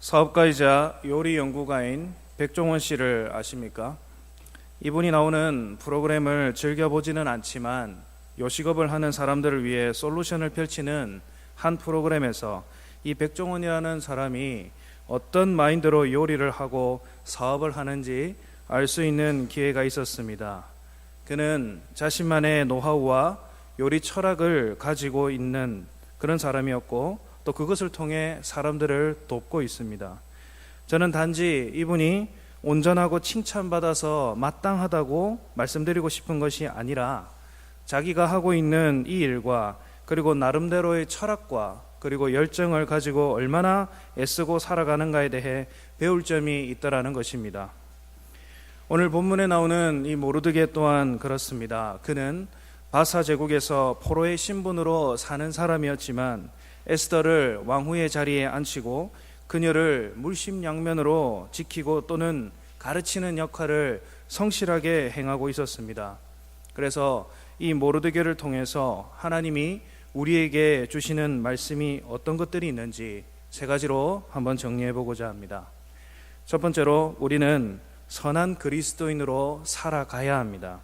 사업가이자 요리 연구가인 백종원 씨를 아십니까? 이분이 나오는 프로그램을 즐겨보지는 않지만 요식업을 하는 사람들을 위해 솔루션을 펼치는 한 프로그램에서 이 백종원이라는 사람이 어떤 마인드로 요리를 하고 사업을 하는지 알 수 있는 기회가 있었습니다. 그는 자신만의 노하우와 요리 철학을 가지고 있는 그런 사람이었고 또 그것을 통해 사람들을 돕고 있습니다. 저는 단지 이분이 온전하고 칭찬받아서 마땅하다고 말씀드리고 싶은 것이 아니라 자기가 하고 있는 이 일과 그리고 나름대로의 철학과 그리고 열정을 가지고 얼마나 애쓰고 살아가는가에 대해 배울 점이 있다라는 것입니다. 오늘 본문에 나오는 이 모르드게 또한 그렇습니다. 그는 바사 제국에서 포로의 신분으로 사는 사람이었지만 에스더를 왕후의 자리에 앉히고 그녀를 물심양면으로 지키고 또는 가르치는 역할을 성실하게 행하고 있었습니다. 그래서 이 모르드게를 통해서 하나님이 우리에게 주시는 말씀이 어떤 것들이 있는지 세 가지로 한번 정리해 보고자 합니다. 첫 번째로 우리는 선한 그리스도인으로 살아가야 합니다.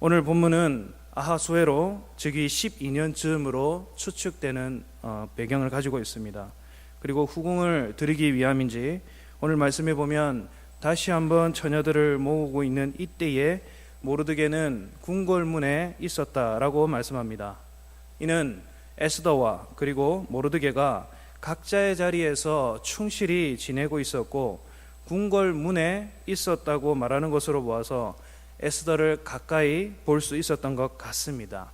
오늘 본문은 아하수에로 즉위 12년 즈음으로 추측되는 어, 배경을 가지고 있습니다. 그리고 후궁을 드리기 위함인지 오늘 말씀해 보면 다시 한번 처녀들을 모으고 있는 이때에 모르드게는 궁궐문에 있었다라고 말씀합니다. 이는 에스더와 그리고 모르드게가 각자의 자리에서 충실히 지내고 있었고 궁궐문에 있었다고 말하는 것으로 보아서 에스더를 가까이 볼 수 있었던 것 같습니다.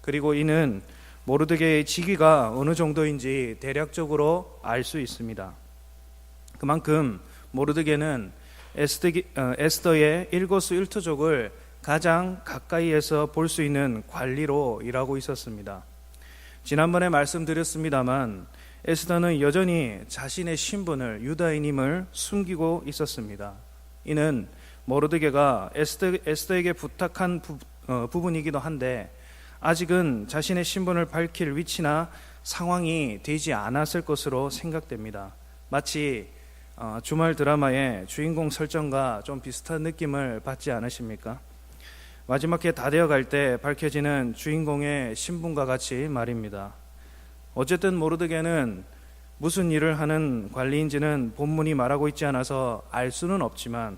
그리고 이는 모르드게의 직위가 어느 정도인지 대략적으로 알 수 있습니다. 그만큼 모르드게는 어, 에스더의 일거수일투족을 가장 가까이에서 볼 수 있는 관리로 일하고 있었습니다. 지난번에 말씀드렸습니다만 에스더는 여전히 자신의 신분을 유다인임을 숨기고 있었습니다. 이는 모르드게가 에스더, 에스더에게 부탁한 부, 어, 부분이기도 한데 아직은 자신의 신분을 밝힐 위치나 상황이 되지 않았을 것으로 생각됩니다. 마치 어, 주말 드라마의 주인공 설정과 좀 비슷한 느낌을 받지 않으십니까? 마지막에 다 되어 갈 때 밝혀지는 주인공의 신분과 같이 말입니다. 어쨌든 모르드게는 무슨 일을 하는 관리인지는 본문이 말하고 있지 않아서 알 수는 없지만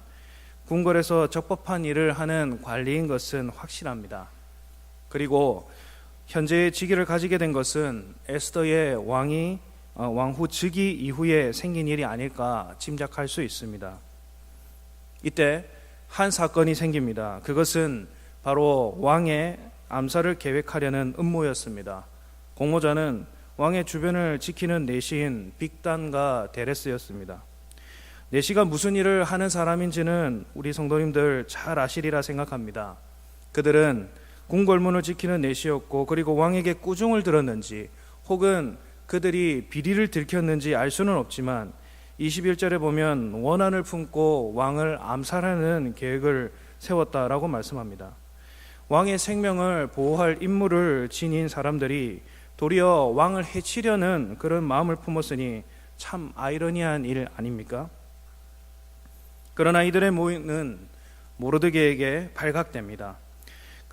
궁궐에서 적법한 일을 하는 관리인 것은 확실합니다. 그리고 현재의 직위를 가지게 된 것은 에스더의 왕이 어, 왕후 즉위 이후에 생긴 일이 아닐까 짐작할 수 있습니다. 이때 한 사건이 생깁니다. 그것은 바로 왕의 암살을 계획하려는 음모였습니다. 공모자는 왕의 주변을 지키는 내시인 빅단과 데레스였습니다. 내시가 무슨 일을 하는 사람인지는 우리 성도님들 잘 아시리라 생각합니다. 그들은 궁궐문을 지키는 내시였고 그리고 왕에게 꾸중을 들었는지 혹은 그들이 비리를 들켰는지 알 수는 없지만 21절에 보면 원한을 품고 왕을 암살하는 계획을 세웠다라고 말씀합니다. 왕의 생명을 보호할 임무를 지닌 사람들이 도리어 왕을 해치려는 그런 마음을 품었으니 참 아이러니한 일 아닙니까? 그러나 이들의 모임은 모르드게에게 발각됩니다.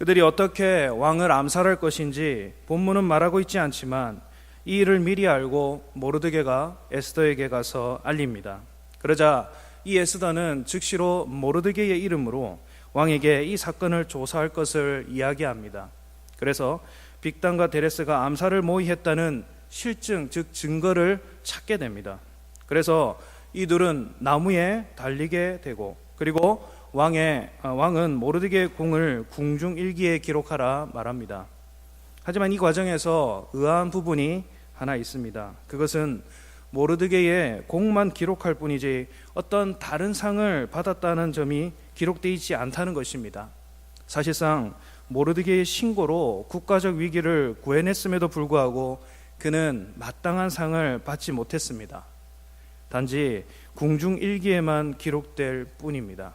그들이 어떻게 왕을 암살할 것인지 본문은 말하고 있지 않지만 이 일을 미리 알고 모르드게가 에스더에게 가서 알립니다. 그러자 이 에스더는 즉시로 모르드게의 이름으로 왕에게 이 사건을 조사할 것을 이야기합니다. 그래서 빅단과 데레스가 암살을 모의했다는 실증, 즉 증거를 찾게 됩니다. 그래서 이들은 나무에 달리게 되고 그리고 왕의 어, 왕은 모르드게 궁을 궁중 일기에 기록하라 말합니다. 하지만 이 과정에서 의아한 부분이 하나 있습니다. 그것은 모르드게의 공만 기록할 뿐이지 어떤 다른 상을 받았다는 점이 기록되어 있지 않다는 것입니다. 사실상 모르드게의 신고로 국가적 위기를 구해냈음에도 불구하고 그는 마땅한 상을 받지 못했습니다. 단지 궁중 일기에만 기록될 뿐입니다.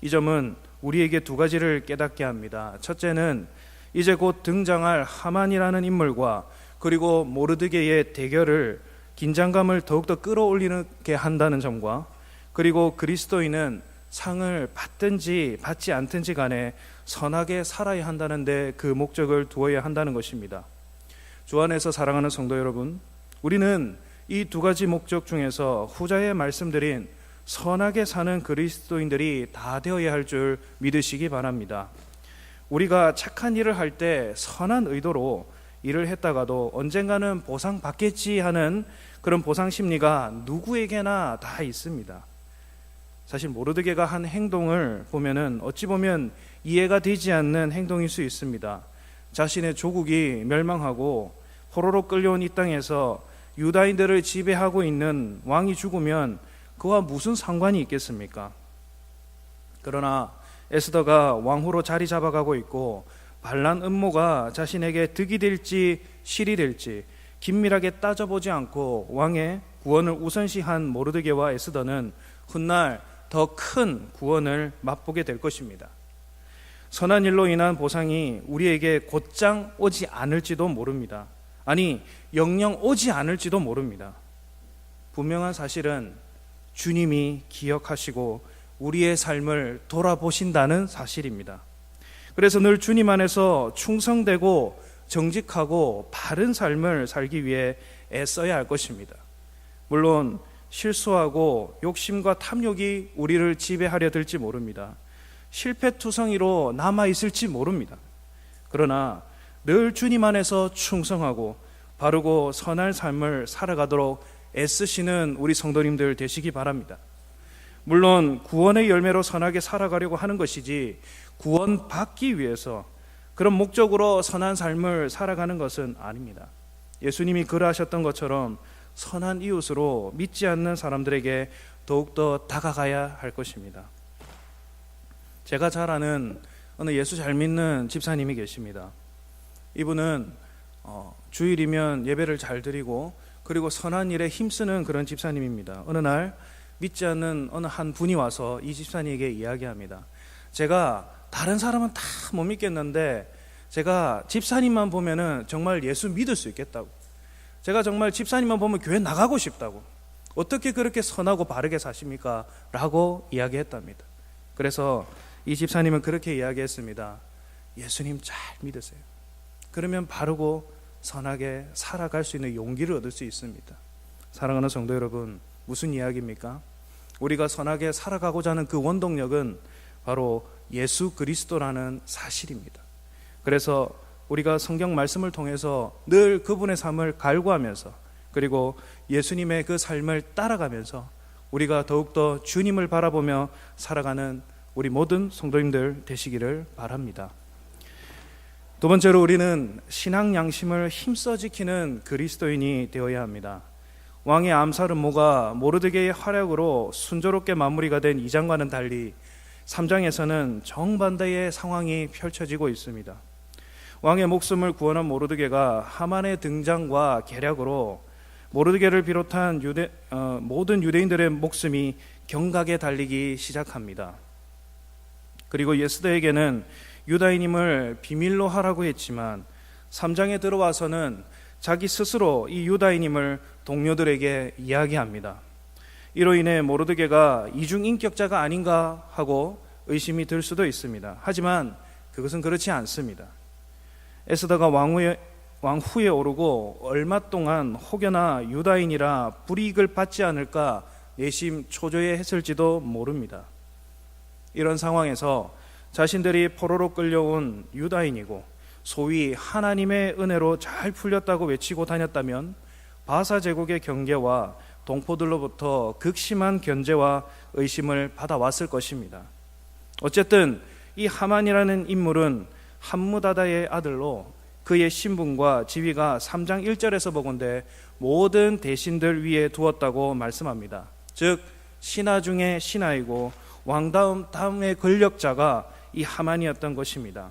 이 점은 우리에게 두 가지를 깨닫게 합니다. 첫째는 이제 곧 등장할 하만이라는 인물과 그리고 모르드게의 대결을 긴장감을 더욱더 끌어올리게 한다는 점과 그리고 그리스도인은 상을 받든지 받지 않든지 간에 선하게 살아야 한다는데 그 목적을 두어야 한다는 것입니다. 주 안에서 사랑하는 성도 여러분, 우리는 이 두 가지 목적 중에서 후자에 말씀드린 선하게 사는 그리스도인들이 다 되어야 할 줄 믿으시기 바랍니다. 우리가 착한 일을 할 때 선한 의도로 일을 했다가도 언젠가는 보상 받겠지 하는 그런 보상 심리가 누구에게나 다 있습니다. 사실 모르드게가 한 행동을 보면은 어찌 보면 이해가 되지 않는 행동일 수 있습니다. 자신의 조국이 멸망하고 포로로 끌려온 이 땅에서 유다인들을 지배하고 있는 왕이 죽으면 그와 무슨 상관이 있겠습니까? 그러나 에스더가 왕후로 자리 잡아가고 있고 반란 음모가 자신에게 득이 될지 실이 될지 긴밀하게 따져보지 않고 왕의 구원을 우선시한 모르드게와 에스더는 훗날 더 큰 구원을 맛보게 될 것입니다. 선한 일로 인한 보상이 우리에게 곧장 오지 않을지도 모릅니다. 아니, 영영 오지 않을지도 모릅니다. 분명한 사실은 주님이 기억하시고 우리의 삶을 돌아보신다는 사실입니다. 그래서 늘 주님 안에서 충성되고 정직하고 바른 삶을 살기 위해 애써야 할 것입니다. 물론 실수하고 욕심과 탐욕이 우리를 지배하려 들지 모릅니다. 실패투성이로 남아 있을지 모릅니다. 그러나 늘 주님 안에서 충성하고 바르고 선한 삶을 살아가도록 애쓰시는 우리 성도님들 되시기 바랍니다. 물론 구원의 열매로 선하게 살아가려고 하는 것이지 구원 받기 위해서 그런 목적으로 선한 삶을 살아가는 것은 아닙니다. 예수님이 그러하셨던 것처럼 선한 이웃으로 믿지 않는 사람들에게 더욱더 다가가야 할 것입니다. 제가 잘 아는 어느 예수 잘 믿는 집사님이 계십니다. 이분은 어, 주일이면 예배를 잘 드리고 그리고 선한 일에 힘쓰는 그런 집사님입니다. 어느 날 믿지 않는 어느 한 분이 와서 이 집사님에게 이야기합니다. 제가 다른 사람은 다 못 믿겠는데 제가 집사님만 보면은 정말 예수 믿을 수 있겠다고. 제가 정말 집사님만 보면 교회 나가고 싶다고. 어떻게 그렇게 선하고 바르게 사십니까? 라고 이야기했답니다. 그래서 이 집사님은 그렇게 이야기했습니다. 예수님 잘 믿으세요. 그러면 바르고 선하게 살아갈 수 있는 용기를 얻을 수 있습니다. 사랑하는 성도 여러분, 무슨 이야기입니까? 우리가 선하게 살아가고자 하는 그 원동력은 바로 예수 그리스도라는 사실입니다. 그래서 우리가 성경 말씀을 통해서 늘 그분의 삶을 갈구하면서 그리고 예수님의 그 삶을 따라가면서 우리가 더욱더 주님을 바라보며 살아가는 우리 모든 성도님들 되시기를 바랍니다. 두 번째로 우리는 신앙 양심을 힘써 지키는 그리스도인이 되어야 합니다. 왕의 암살 음모가 모르드게의 활약으로 순조롭게 마무리가 된 2장과는 달리 3장에서는 정반대의 상황이 펼쳐지고 있습니다. 왕의 목숨을 구원한 모르드게가 하만의 등장과 계략으로 모르드게를 비롯한 유대, 어, 모든 유대인들의 목숨이 경각에 달리기 시작합니다. 그리고 예스더에게는 유다인임을 비밀로 하라고 했지만 3장에 들어와서는 자기 스스로 이 유다인임을 동료들에게 이야기합니다. 이로 인해 모르드게가 이중 인격자가 아닌가 하고 의심이 들 수도 있습니다. 하지만 그것은 그렇지 않습니다. 에스더가 왕후에, 왕후에 오르고 얼마 동안 혹여나 유다인이라 불이익을 받지 않을까 내심 초조해 했을지도 모릅니다. 이런 상황에서 자신들이 포로로 끌려온 유다인이고 소위 하나님의 은혜로 잘 풀렸다고 외치고 다녔다면 바사 제국의 경계와 동포들로부터 극심한 견제와 의심을 받아왔을 것입니다. 어쨌든 이 하만이라는 인물은 함무다다의 아들로 그의 신분과 지위가 3장 1절에서 보건대 모든 대신들 위에 두었다고 말씀합니다. 즉 신하 중의 신하이고 왕다음 다음의 권력자가 이 하만이었던 것입니다.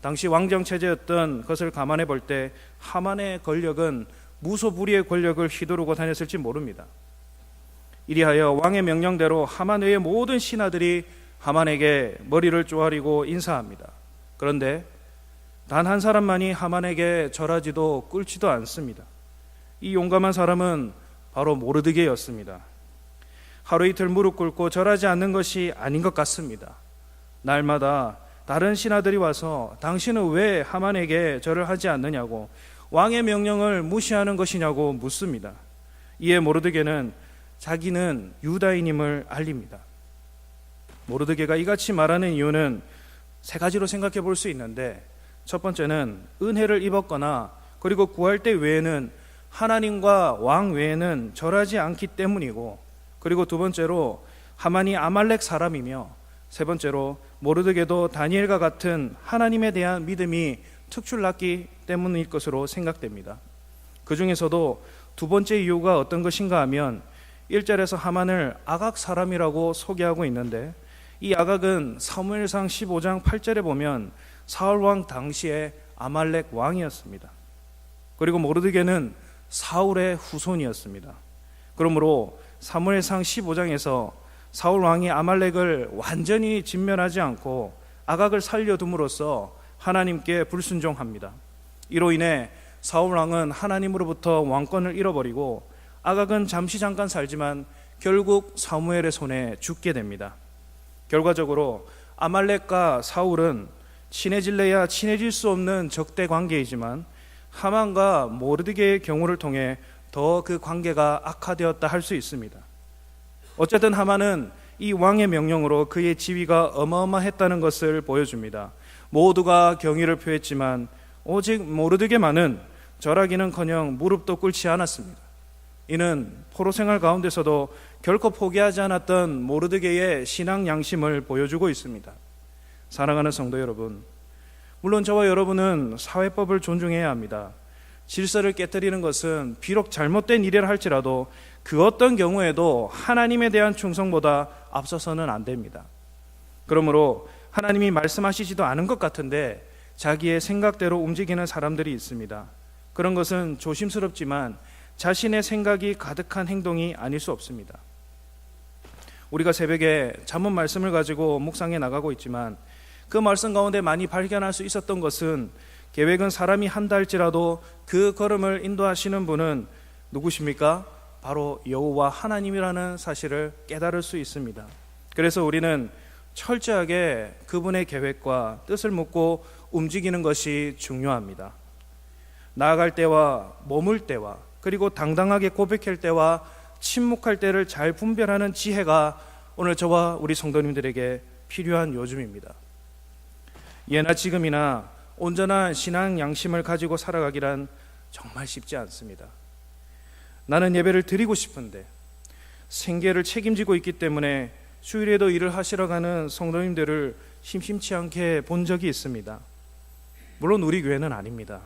당시 왕정 체제였던 것을 감안해 볼 때 하만의 권력은 무소불위의 권력을 휘두르고 다녔을지 모릅니다. 이리하여 왕의 명령대로 하만 외의 모든 신하들이 하만에게 머리를 쪼아리고 인사합니다. 그런데 단 한 사람만이 하만에게 절하지도 꿇지도 않습니다. 이 용감한 사람은 바로 모르드게였습니다. 하루 이틀 무릎 꿇고 절하지 않는 것이 아닌 것 같습니다. 날마다 다른 신하들이 와서 당신은 왜 하만에게 절을 하지 않느냐고 왕의 명령을 무시하는 것이냐고 묻습니다. 이에 모르드게는 자기는 유다인임을 알립니다. 모르드게가 이같이 말하는 이유는 세 가지로 생각해 볼 수 있는데 첫 번째는 은혜를 입었거나 그리고 구할 때 외에는 하나님과 왕 외에는 절하지 않기 때문이고 그리고 두 번째로 하만이 아말렉 사람이며 세 번째로 모르드게도 다니엘과 같은 하나님에 대한 믿음이 특출났기 때문일 것으로 생각됩니다. 그 중에서도 두 번째 이유가 어떤 것인가 하면 1절에서 하만을 아각 사람이라고 소개하고 있는데 이 아각은 사무엘상 15장 8절에 보면 사울 왕 당시에 아말렉 왕이었습니다. 그리고 모르드게는 사울의 후손이었습니다. 그러므로 사무엘상 15장에서 사울 왕이 아말렉을 완전히 진멸하지 않고 아각을 살려둠으로써 하나님께 불순종합니다. 이로 인해 사울 왕은 하나님으로부터 왕권을 잃어버리고 아각은 잠시 잠깐 살지만 결국 사무엘의 손에 죽게 됩니다. 결과적으로 아말렉과 사울은 친해질래야 친해질 수 없는 적대 관계이지만 하만과 모르드게의 경우를 통해 더 그 관계가 악화되었다 할 수 있습니다. 어쨌든 하만은 이 왕의 명령으로 그의 지위가 어마어마했다는 것을 보여줍니다. 모두가 경의를 표했지만 오직 모르드게만은 절하기는커녕 무릎도 꿇지 않았습니다. 이는 포로 생활 가운데서도 결코 포기하지 않았던 모르드게의 신앙 양심을 보여주고 있습니다. 사랑하는 성도 여러분, 물론 저와 여러분은 사회법을 존중해야 합니다. 질서를 깨뜨리는 것은 비록 잘못된 일이라 할지라도 그 어떤 경우에도 하나님에 대한 충성보다 앞서서는 안 됩니다. 그러므로 하나님이 말씀하시지도 않은 것 같은데 자기의 생각대로 움직이는 사람들이 있습니다. 그런 것은 조심스럽지만 자신의 생각이 가득한 행동이 아닐 수 없습니다. 우리가 새벽에 잠언 말씀을 가지고 묵상해 나가고 있지만 그 말씀 가운데 많이 발견할 수 있었던 것은 계획은 사람이 한다 할지라도 그 걸음을 인도하시는 분은 누구십니까? 바로 여호와 하나님이라는 사실을 깨달을 수 있습니다. 그래서 우리는 철저하게 그분의 계획과 뜻을 묻고 움직이는 것이 중요합니다. 나아갈 때와 머물 때와 그리고 당당하게 고백할 때와 침묵할 때를 잘 분별하는 지혜가 오늘 저와 우리 성도님들에게 필요한 요즘입니다. 예나 지금이나 온전한 신앙 양심을 가지고 살아가기란 정말 쉽지 않습니다. 나는 예배를 드리고 싶은데 생계를 책임지고 있기 때문에 주일에도 일을 하시러 가는 성도님들을 심심치 않게 본 적이 있습니다. 물론 우리 교회는 아닙니다.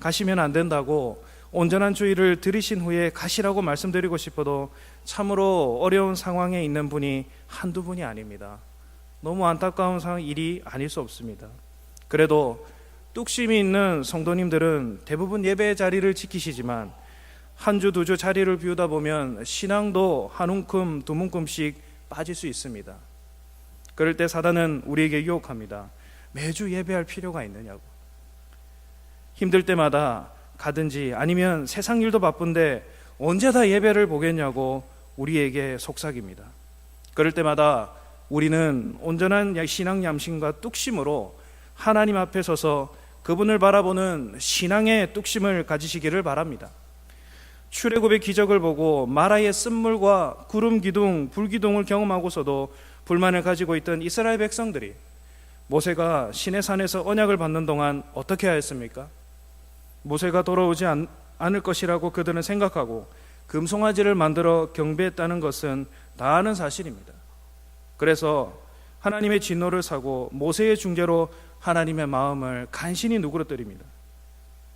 가시면 안 된다고 온전한 주의를 들으신 후에 가시라고 말씀드리고 싶어도 참으로 어려운 상황에 있는 분이 한두 분이 아닙니다. 너무 안타까운 상황 일이 아닐 수 없습니다. 그래도 뚝심이 있는 성도님들은 대부분 예배 자리를 지키시지만 한 주 두 주 자리를 비우다 보면 신앙도 한 움큼 두 움큼씩 빠질 수 있습니다. 그럴 때 사단은 우리에게 유혹합니다. 매주 예배할 필요가 있느냐고. 힘들 때마다 가든지 아니면 세상 일도 바쁜데 언제 다 예배를 보겠냐고 우리에게 속삭입니다. 그럴 때마다 우리는 온전한 신앙 양심과 뚝심으로 하나님 앞에 서서 그분을 바라보는 신앙의 뚝심을 가지시기를 바랍니다. 출애굽의 기적을 보고 마라의 쓴물과 구름 기둥, 불 기둥을 경험하고서도 불만을 가지고 있던 이스라엘 백성들이 모세가 시내 산에서 언약을 받는 동안 어떻게 하였습니까? 모세가 돌아오지 않, 않을 것이라고 그들은 생각하고 금송아지를 만들어 경배했다는 것은 다 아는 사실입니다. 그래서 하나님의 진노를 사고 모세의 중재로 하나님의 마음을 간신히 누그러뜨립니다.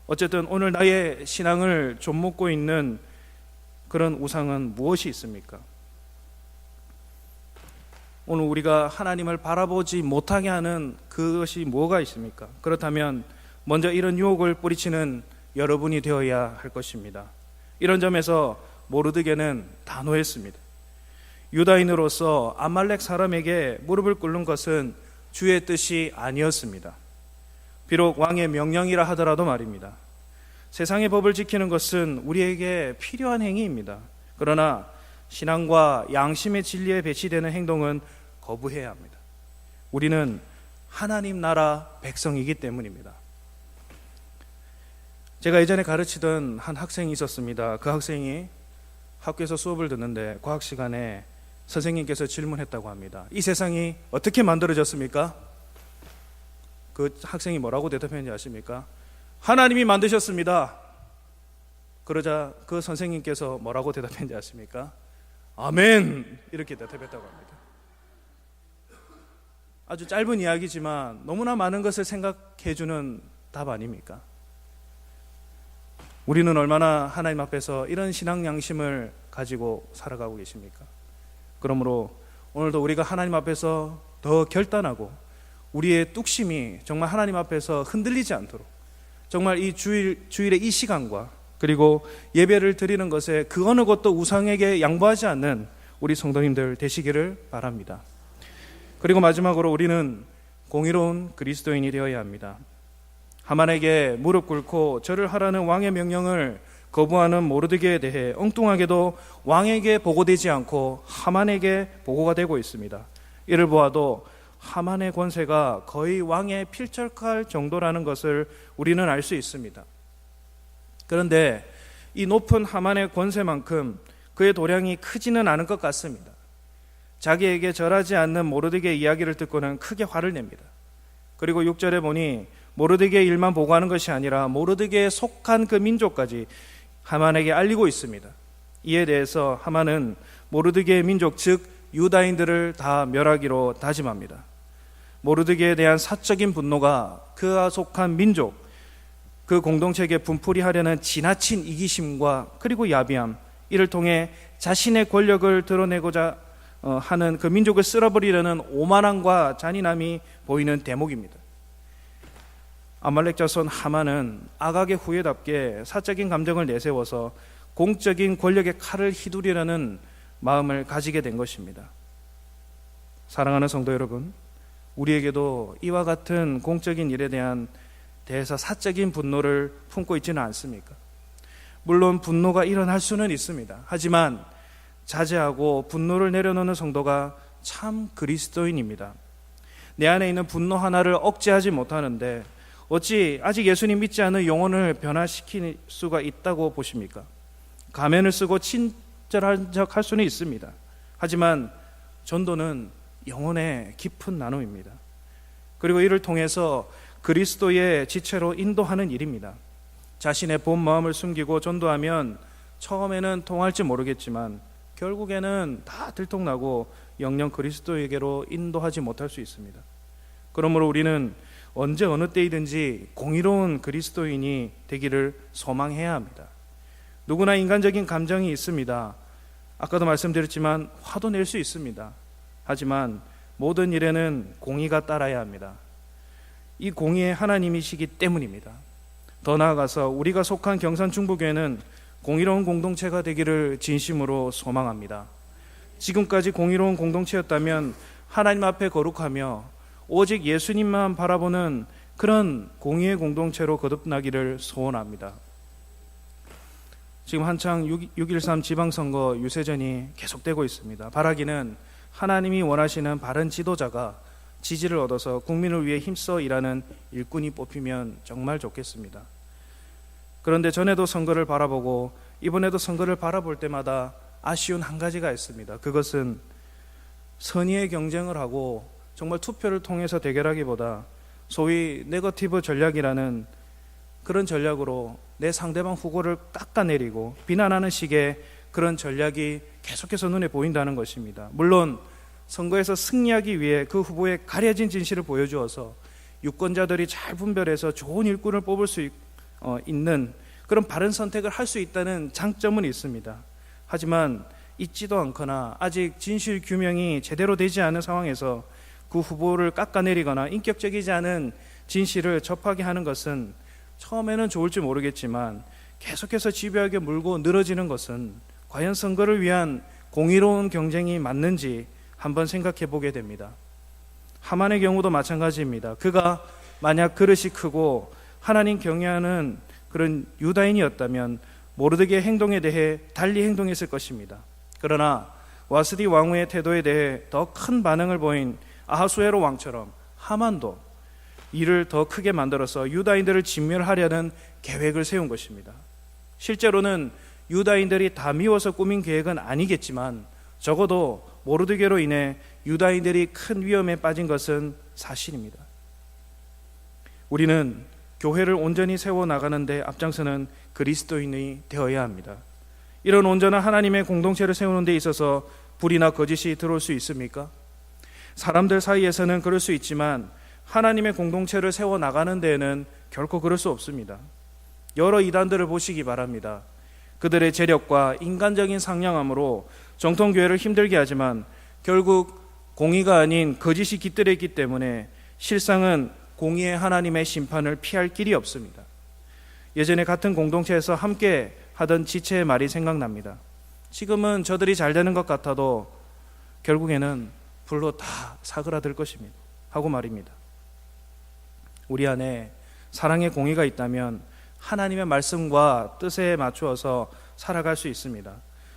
어쨌든 오늘 나의 신앙을 좀먹고 있는 그런 우상은 무엇이 있습니까? 오늘 우리가 하나님을 바라보지 못하게 하는 그것이 뭐가 있습니까? 그렇다면 먼저 이런 유혹을 뿌리치는 여러분이 되어야 할 것입니다. 이런 점에서 모르드게는 단호했습니다. 유다인으로서 아말렉 사람에게 무릎을 꿇는 것은 주의 뜻이 아니었습니다. 비록 왕의 명령이라 하더라도 말입니다. 세상의 법을 지키는 것은 우리에게 필요한 행위입니다. 그러나 신앙과 양심의 진리에 배치되는 행동은 거부해야 합니다. 우리는 하나님 나라 백성이기 때문입니다. 제가 예전에 가르치던 한 학생이 있었습니다. 그 학생이 학교에서 수업을 듣는데 과학 시간에 선생님께서 질문했다고 합니다. 이 세상이 어떻게 만들어졌습니까? 그 학생이 뭐라고 대답했는지 아십니까? 하나님이 만드셨습니다. 그러자 그 선생님께서 뭐라고 대답했는지 아십니까? 아멘! 이렇게 대답했다고 합니다. 아주 짧은 이야기지만 너무나 많은 것을 생각해주는 답 아닙니까? 우리는 얼마나 하나님 앞에서 이런 신앙 양심을 가지고 살아가고 계십니까? 그러므로 오늘도 우리가 하나님 앞에서 더 결단하고 우리의 뚝심이 정말 하나님 앞에서 흔들리지 않도록 정말 이 주일 주일의 이 시간과 그리고 예배를 드리는 것에 그 어느 것도 우상에게 양보하지 않는 우리 성도님들 되시기를 바랍니다. 그리고 마지막으로 우리는 공의로운 그리스도인이 되어야 합니다. 하만에게 무릎 꿇고 절을 하라는 왕의 명령을 거부하는 모르드게에 대해 엉뚱하게도 왕에게 보고되지 않고 하만에게 보고가 되고 있습니다. 이를 보아도 하만의 권세가 거의 왕에 필적할 정도라는 것을 우리는 알 수 있습니다. 그런데 이 높은 하만의 권세만큼 그의 도량이 크지는 않은 것 같습니다. 자기에게 절하지 않는 모르드게 이야기를 듣고는 크게 화를 냅니다. 그리고 6절에 보니 모르드게 일만 보고하는 것이 아니라 모르드게에 속한 그 민족까지 하만에게 알리고 있습니다. 이에 대해서 하만은 모르드게의 민족 즉 유다인들을 다 멸하기로 다짐합니다. 모르드게에 대한 사적인 분노가 그와 속한 민족 그 공동체에게 분풀이 하려는 지나친 이기심과 그리고 야비함 이를 통해 자신의 권력을 드러내고자 어, 하는 그 민족을 쓸어버리려는 오만함과 잔인함이 보이는 대목입니다. 아말렉 자손 하만은 아각의 후예답게 사적인 감정을 내세워서 공적인 권력의 칼을 휘두르려는 마음을 가지게 된 것입니다. 사랑하는 성도 여러분, 우리에게도 이와 같은 공적인 일에 대한 대해서 사적인 분노를 품고 있지는 않습니까? 물론 분노가 일어날 수는 있습니다. 하지만 자제하고 분노를 내려놓는 성도가 참 그리스도인입니다. 내 안에 있는 분노 하나를 억제하지 못하는데 어찌 아직 예수님 믿지 않은 영혼을 변화시킬 수가 있다고 보십니까? 가면을 쓰고 친 절한 척 할 수는 있습니다. 하지만 전도는 영혼의 깊은 나눔입니다. 그리고 이를 통해서 그리스도의 지체로 인도하는 일입니다. 자신의 본 마음을 숨기고 전도하면 처음에는 통할지 모르겠지만 결국에는 다 들통나고 영영 그리스도에게로 인도하지 못할 수 있습니다. 그러므로 우리는 언제 어느 때이든지 공의로운 그리스도인이 되기를 소망해야 합니다. 누구나 인간적인 감정이 있습니다. 아까도 말씀드렸지만 화도 낼 수 있습니다. 하지만 모든 일에는 공의가 따라야 합니다. 이 공의의 하나님이시기 때문입니다. 더 나아가서 우리가 속한 경산 중부교회는 공의로운 공동체가 되기를 진심으로 소망합니다. 지금까지 공의로운 공동체였다면 하나님 앞에 거룩하며 오직 예수님만 바라보는 그런 공의의 공동체로 거듭나기를 소원합니다. 지금 한창 6.13 지방선거 유세전이 계속되고 있습니다. 바라기는 하나님이 원하시는 바른 지도자가 지지를 얻어서 국민을 위해 힘써 일하는 일꾼이 뽑히면 정말 좋겠습니다. 그런데 전에도 선거를 바라보고 이번에도 선거를 바라볼 때마다 아쉬운 한 가지가 있습니다. 그것은 선의의 경쟁을 하고 정말 투표를 통해서 대결하기보다 소위 네거티브 전략이라는 그런 전략으로 내 상대방 후보를 깎아내리고 비난하는 식의 그런 전략이 계속해서 눈에 보인다는 것입니다. 물론 선거에서 승리하기 위해 그 후보의 가려진 진실을 보여주어서 유권자들이 잘 분별해서 좋은 일꾼을 뽑을 수 있, 어, 있는 그런 바른 선택을 할 수 있다는 장점은 있습니다. 하지만 있지도 않거나 아직 진실 규명이 제대로 되지 않은 상황에서 그 후보를 깎아내리거나 인격적이지 않은 진실을 접하게 하는 것은 처음에는 좋을지 모르겠지만 계속해서 집요하게 물고 늘어지는 것은 과연 선거를 위한 공의로운 경쟁이 맞는지 한번 생각해 보게 됩니다. 하만의 경우도 마찬가지입니다. 그가 만약 그릇이 크고 하나님 경외하는 그런 유다인이었다면 모르드게의 행동에 대해 달리 행동했을 것입니다. 그러나 와스디 왕후의 태도에 대해 더 큰 반응을 보인 아하수에로 왕처럼 하만도 이를 더 크게 만들어서 유다인들을 진멸하려는 계획을 세운 것입니다. 실제로는 유다인들이 다 미워서 꾸민 계획은 아니겠지만 적어도 모르드게로 인해 유다인들이 큰 위험에 빠진 것은 사실입니다. 우리는 교회를 온전히 세워 나가는데 앞장서는 그리스도인이 되어야 합니다. 이런 온전한 하나님의 공동체를 세우는 데 있어서 불이나 거짓이 들어올 수 있습니까? 사람들 사이에서는 그럴 수 있지만 하나님의 공동체를 세워 나가는 데에는 결코 그럴 수 없습니다. 여러 이단들을 보시기 바랍니다. 그들의 재력과 인간적인 상냥함으로 정통 교회를 힘들게 하지만 결국 공의가 아닌 거짓이 깃들어 있기 때문에 실상은 공의의 하나님의 심판을 피할 길이 없습니다. 예전에 같은 공동체에서 함께 하던 지체의 말이 생각납니다. 지금은 저들이 잘 되는 것 같아도 결국에는 불로 다 사그라들 것입니다. 하고 말입니다. 우리 안에 사랑의 공의가 있다면 하나님의 말씀과 뜻에 맞추어서 살아갈 수 있습니다.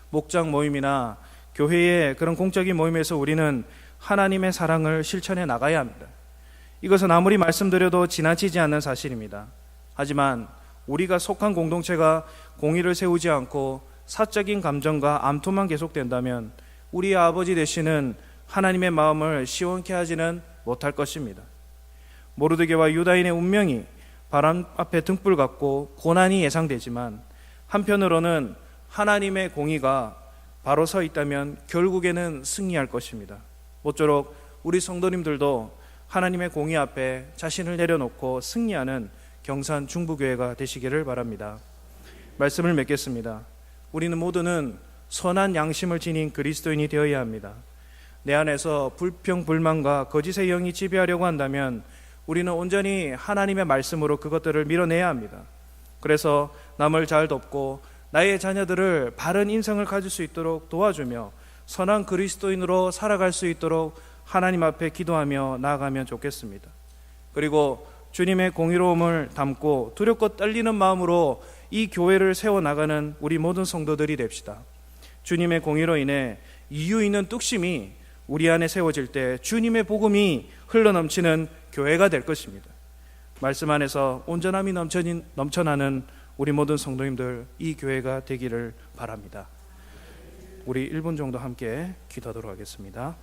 목장 모임이나 교회의 그런 공적인 모임에서 우리는 하나님의 사랑을 실천해 나가야 합니다. 이것은 아무리 말씀드려도 지나치지 않는 사실입니다. 하지만 우리가 속한 공동체가 공의를 세우지 않고 사적인 감정과 암투만 계속된다면 우리의 아버지 되시는 하나님의 마음을 시원케 하지는 못할 것입니다. 모르드게와 유다인의 운명이 바람 앞에 등불 같고 고난이 예상되지만 한편으로는 하나님의 공의가 바로 서 있다면 결국에는 승리할 것입니다. 모쪼록 우리 성도님들도 하나님의 공의 앞에 자신을 내려놓고 승리하는 경산 중부교회가 되시기를 바랍니다. 말씀을 맺겠습니다. 우리는 모두는 선한 양심을 지닌 그리스도인이 되어야 합니다. 내 안에서 불평, 불만과 거짓의 영이 지배하려고 한다면 우리는 온전히 하나님의 말씀으로 그것들을 밀어내야 합니다. 그래서 남을 잘 돕고 나의 자녀들을 바른 인성을 가질 수 있도록 도와주며 선한 그리스도인으로 살아갈 수 있도록 하나님 앞에 기도하며 나아가면 좋겠습니다. 그리고 주님의 공의로움을 담고 두렵고 떨리는 마음으로 이 교회를 세워나가는 우리 모든 성도들이 됩시다. 주님의 공의로 인해 이유 있는 뚝심이 우리 안에 세워질 때 주님의 복음이 흘러넘치는 교회가 될 것입니다. 말씀 안에서 온전함이 넘쳐진, 넘쳐나는 우리 모든 성도님들 이 교회가 되기를 바랍니다. 우리 1분 정도 함께 기도하도록 하겠습니다.